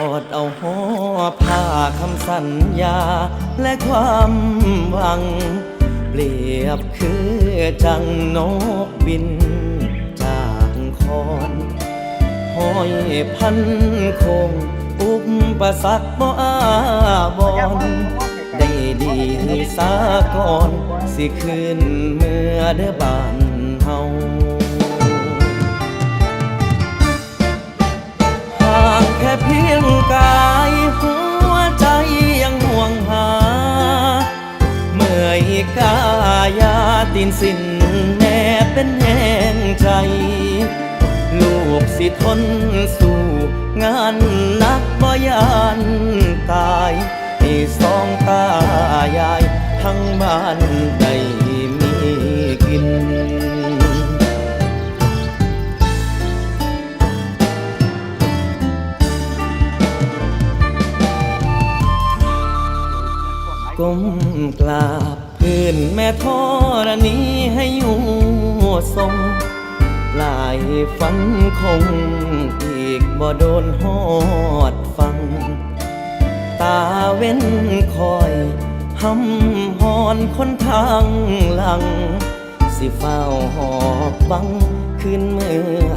อดเอาห่อผ้าคำสัญญาและความหวัง เปรียบคือจังนกบินจากคอนห้อยพันคง อุปประสักบ่อาบอนได้ดีสาก่อน สิคืนเมื่อเด้อบานเฮา กายาตินสิ้นแน่เป็นแห่งใจ ลูกสิทนสู้งานนักบ่ยานตายให้สองตายายทั้งบ้านได้มีกินก้มกราบ พื้นแม่ธรณีให้อยู่ทรงลายฝันคงอีกบ่โดนหอดฟัง ตาเว้นคอยหำหอนคนทางหลัง สิเฝ้าหอบบังคืนเมื่อ